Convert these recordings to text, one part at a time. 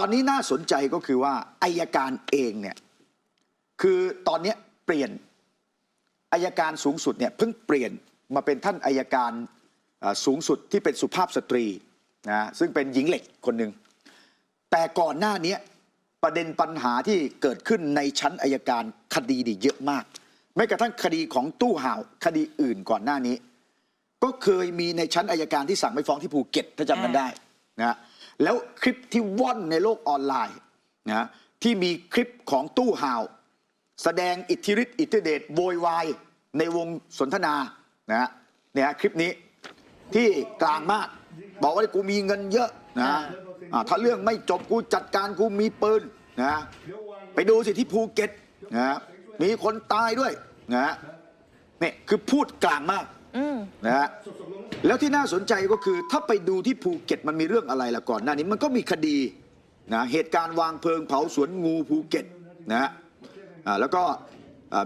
ตอนนี้น่าสนใจก็คือว่าอายการเองเนี่ยคือตอนนี้เปลี่ยนอายการสูงสุดเนี่ยเพิ่งเปลี่ยนมาเป็นท่านอายการสูงสุดที่เป็นสุภาพสตรีนะซึ่งเป็นหญิงเหล็กคนหนึ่งแต่ก่อนหน้านี้ประเด็นปัญหาที่เกิดขึ้นในชั้นอายการคดีดีเยอะมากแม้กระทั่งคดีของตู้ห่าวคดีอื่นก่อนหน้านี้ ก็เคยมีในชั้นอายการที่สั่งไม่ฟ้องที่ภูเก็ตถ้าจำกันได้นะ แล้วคลิปที่ว่อนในโลกออนไลน์นะที่มีคลิปของตู้ห่าว แสดงอิทธิฤทธิ์อิทธิเดชโวยวายในวงสนทนานะเนี่ยคลิปนี้ที่กลางมาก บอกว่ากูมีเงินเยอะนะถ้าเรื่องไม่จบกูจัดการกูมีปืนนะไปดูสิที่ภูเก็ตนะมีคนตายด้วยนะนี่คือพูดกลางมาก นะฮะแล้วที่น่าสนใจก็คือถ้าไปดูที่ภูเก็ตมันมีเรื่องอะไรล่ะก่อนหน้านี้มันก็มีคดีนะเหตุการณ์วางเพลิงเผาสวนงูภูเก็ตนะฮะแล้วก็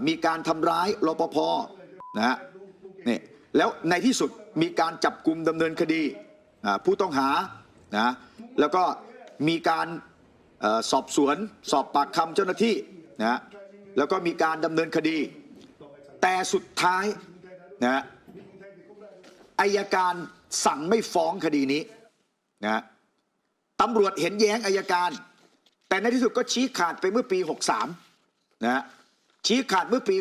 มีการทำร้ายรปภนะฮะนี่แล้วในที่สุดมีการจับกลุ่มดำเนินคดีผู้ต้องหานะแล้วก็มีการอสอบสวนสอบปากคำเจ้าหน้าที่นะฮะแล้วก็มีการดำเนินคดี แต่สุดท้ายนะฮะ อายการสั่งไม่ฟ้องคดีนี้นะตำรวจเห็นแย้งอายการ แต่ในที่สุดก็ชี้ขาดไปเมื่อปี 63นะชี้ขาดเมื่อปี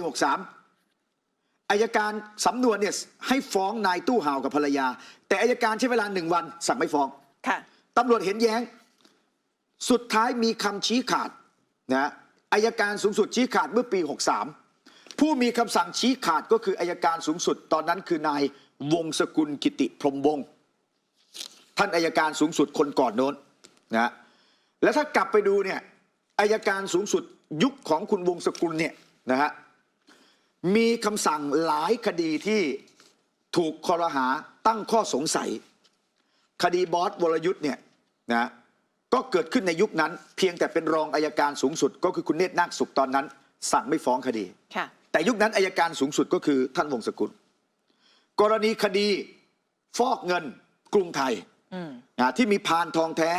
63อายการสำนวนเนี่ยให้ฟ้องนายตู้ห่าวกับภรรยา แต่อายการใช้เวลาหนึ่งวัน สั่งไม่ฟ้องค่ะตำรวจเห็นแย้ง สุดท้ายมีคำชี้ขาดนะอายการสูงสุดชี้ขาดเมื่อปี 63 ผู้มีคำสั่งชี้ขาดก็คืออายการสูงสุด ตอนนั้นคือนายวงศกุลกิติพรมวงท่านอายการสูงสุดคนก่อนโน้นนะแล้วถ้ากลับไปดูเนี่ยอายการสูงสุดยุคของคุณวงศกุลเนี่ยนะฮะมีคำสั่งหลายคดีที่ถูกคอรหาตั้งข้อสงสัย คดีบอสวรยุทธ์เนี่ยนะก็เกิดขึ้นในยุคนั้น เพียงแต่เป็นรองอายการสูงสุด ก็คือคุณเนตรนาคสุขตอนนั้น สั่งไม่ฟ้องคดีค่ะ แต่ยุคนั้นอายการสูงสุดก็คือท่านวงศกุล กรณีคดีฟอกเงินกรุงไทยอืมนะที่มีพานทองแท้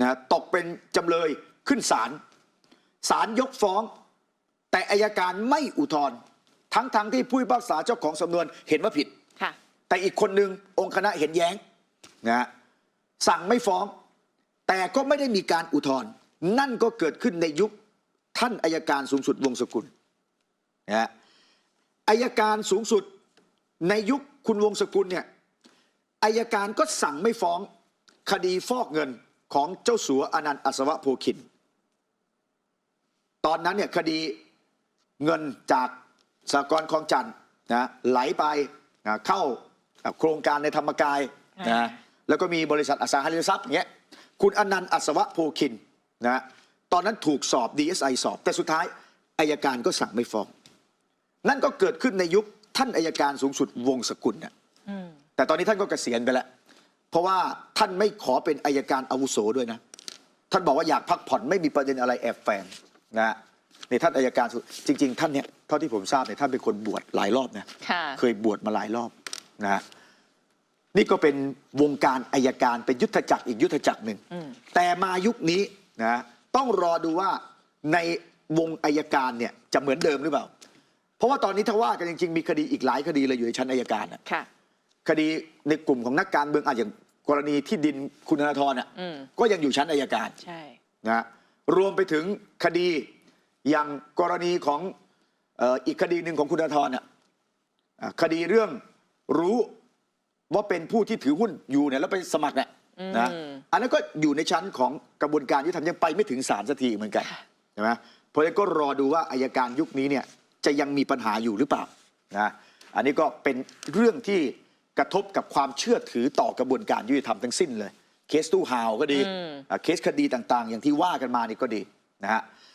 นะตกเป็นจำเลยขึ้นศาลศาลยกฟ้อง แต่อายการไม่อุทธรณ์ทั้งๆทที่ผู้พิพากษาเจ้าของสำนวนเห็นว่าผิดค่ะแต่อีกคนหนึ่งองค์คณะเห็นแย้งนะฮะสั่งไม่ฟ้อง แต่ก็ไม่ได้มีการอุทธรณ์นั่นก็เกิดขึ้นในยุคท่านอายการสูงสุดวงศกุล นะฮะอายการสูงสุดในยุคคุณวงศกุลเนี่ยอายการก็สั่งไม่ฟ้องคดีฟอกเงินของเจ้าสัวอนันต์อัศวะโพคิน ตอนนั้นเนี่ยคดีเงินจากสหกรณ์คลองจันทน์นะไหลไปนะเข้าโครงการในธรรมกายอ่านะแล้วก็มีบริษัทอสังหาริมทรัพย์อย่างเงี้ยคุณอนันต์อัศวะโพคินนะตอนนั้นถูกสอบ DSI สอบ แต่สุดท้ายอายการก็สั่งไม่ฟ้อง นั่นก็เกิดขึ้นในยุคท่านอายการสูงสุดวงศกุลนะอืมแต่ตอนนี้ท่านก็เกษียณไปแล้ว เพราะว่าท่านไม่ขอเป็นอายการอาวุโสด้วยนะ ท่านบอกว่าอยากพักผ่อนไม่มีประเด็นอะไรแอบแฝงนะฮะนี่ท่านอายการสูงจริง ๆ ท่านเนี่ยเท่าที่ผมทราบเนี่ยท่านเป็นคนบวชหลายรอบนะค่ะเคยบวชมาหลายรอบนะฮะนี่ก็เป็นวงการอายการเป็นยุทธจักรอีกยุทธจักรหนึ่งอืมแต่มายุคนี้นะต้องรอดูว่าในวงอายการเนี่ยจะเหมือนเดิมหรือเปล่าเพ ราะว่าตอนนี้ถ้าว่ากันจริงๆมีคดีอีกหลายคดีเลยอยู่ในชั้นอายการนะค่ะ คดีในกลุ่มของนักการเมืองอะอย่างกรณีที่ดินคุณธนาธรอะอืม ก็ยังอยู่ชั้นอายการใช่ นะฮะรวมไปถึงคดีอย่างกรณีของเอ่ออีกคดีหนึ่งของคุณธนาธรอะอะคดีเรื่องรู้ว่าเป็นผู้ที่ถือหุ้นอยู่เนี่ยแล้วไปสมัครเนี่ยนะอืม อันนั้นก็อยู่ในชั้นของกระบวนการยุติธรรมยังไปไม่ถึงศาลสักทีเหมือนกันค่ะใช่ไหมเพราะฉะนั้นก็รอดูว่าอายการยุคนี้เนี่ย จะยังมีปัญหาอยู่หรือเปล่านะอันนี้ก็เป็นเรื่องที่กระทบกับความเชื่อถือต่อกระบวนการยุติธรรมทั้งสิ้นเลย เคสตู้ฮาวก็ดีอืมอะเคสคดีต่างๆ อย่างที่ว่ากันมานี่ก็ดีนะฮะ